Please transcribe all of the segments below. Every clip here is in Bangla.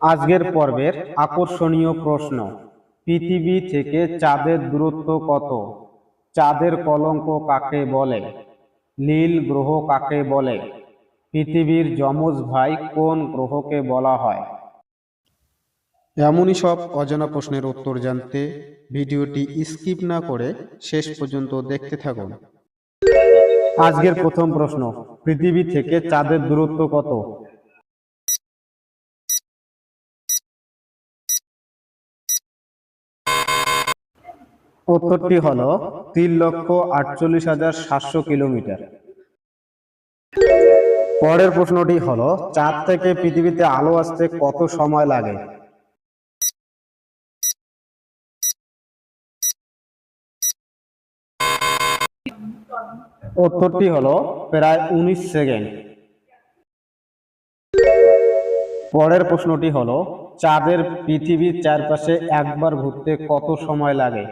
আজকের পর্বের আকর্ষণীয় প্রশ্ন পৃথিবী থেকে চাঁদের দূরত্ব কত? চাঁদের কলঙ্ক কাকে বলে? নীল গ্রহ কাকে বলে? পৃথিবীর যমজ ভাই কোন গ্রহকে বলা হয়? এমনই সব অজানা প্রশ্নের উত্তর জানতে ভিডিওটি স্কিপ না করে শেষ পর্যন্ত দেখতে থাকুন। আজকের প্রথম প্রশ্ন পৃথিবী থেকে চাঁদের দূরত্ব কত? উত্তরটি হল তিন লক্ষ আটচল্লিশ হাজার সাতশো কিলোমিটার। পরের প্রশ্নটি হল, চাঁদ থেকে পৃথিবীতে আলো আসতে কত সময় লাগে? উত্তরটি হল প্রায় উনিশ সেকেন্ড। পরের প্রশ্নটি হল, চাঁদের পৃথিবীর চারপাশে একবার ঘুরতে কত সময় লাগে?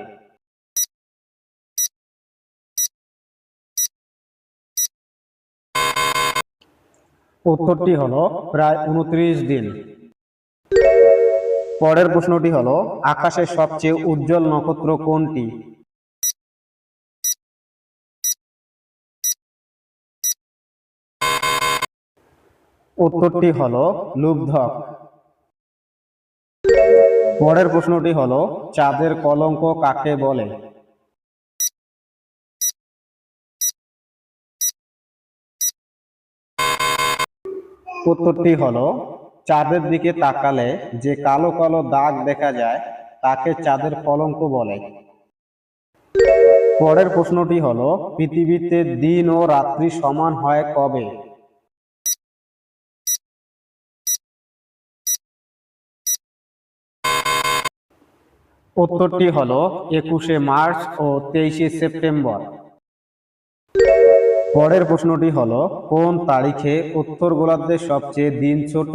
উত্তরটি হল প্রায় উনত্রিশ দিন। পরের প্রশ্নটি হল, আকাশের সবচেয়ে উজ্জ্বল নক্ষত্র কোনটি? উত্তরটি হল লুব্ধক। পরের প্রশ্নটি হল, চাঁদের কলঙ্ক কাকে বলে? উত্তরটি হল, চাঁদের দিকে তাকালে যে কালো কালো দাগ দেখা যায়, তাকে চাঁদের কলঙ্ক বলে। পরের প্রশ্নটি হল, পৃথিবীতে দিন ও রাত্রি সমান হয় কবে? উত্তরটি হল, একুশে মার্চ ও তেইশে সেপ্টেম্বর। পরের প্রশ্নটি হল, কোন তারিখে উত্তর গোলার্ধে সবচেয়ে দিন ছোট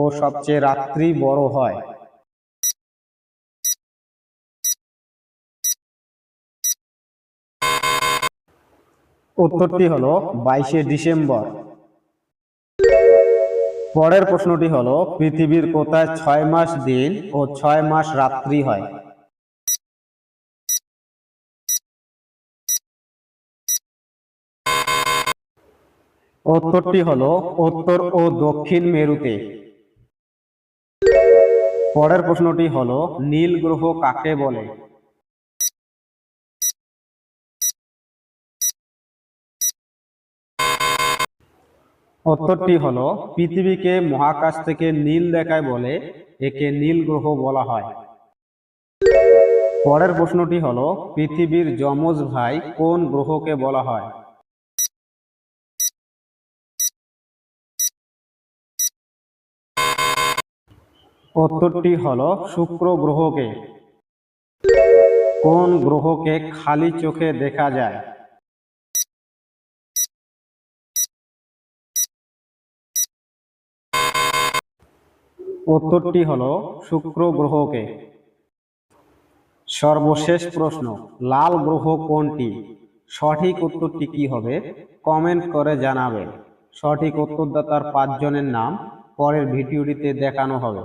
ও সবচেয়ে রাত্রি বড় হয়? উত্তরটি হল বাইশে ডিসেম্বর। পরের প্রশ্নটি হল, পৃথিবীর কোথায় ছয় মাস দিন ও ছয় মাস রাত্রি হয়? উত্তরটি হল উত্তর ও দক্ষিণ মেরুতে। পরের প্রশ্নটি হল, নীল গ্রহ কাকে বলে? উত্তরটি হল, পৃথিবীকে মহাকাশ থেকে নীল দেখায় বলে একে নীল গ্রহ বলা হয়। পরের প্রশ্নটি হল, পৃথিবীর যমজ ভাই কোন গ্রহকে বলা হয়? উত্তরটি হল শুক্র গ্রহকে। কোন গ্রহকে খালি চোখে দেখা যায়? উত্তরটি হল শুক্র গ্রহকে। সর্বশেষ প্রশ্ন, লাল গ্রহ কোনটি? সঠিক উত্তরটি কি হবে? কমেন্ট করে জানাবেন সঠিক উত্তরদাতার পাঁচজনের নাম পরের ভিডিওটিতে দেখানো হবে।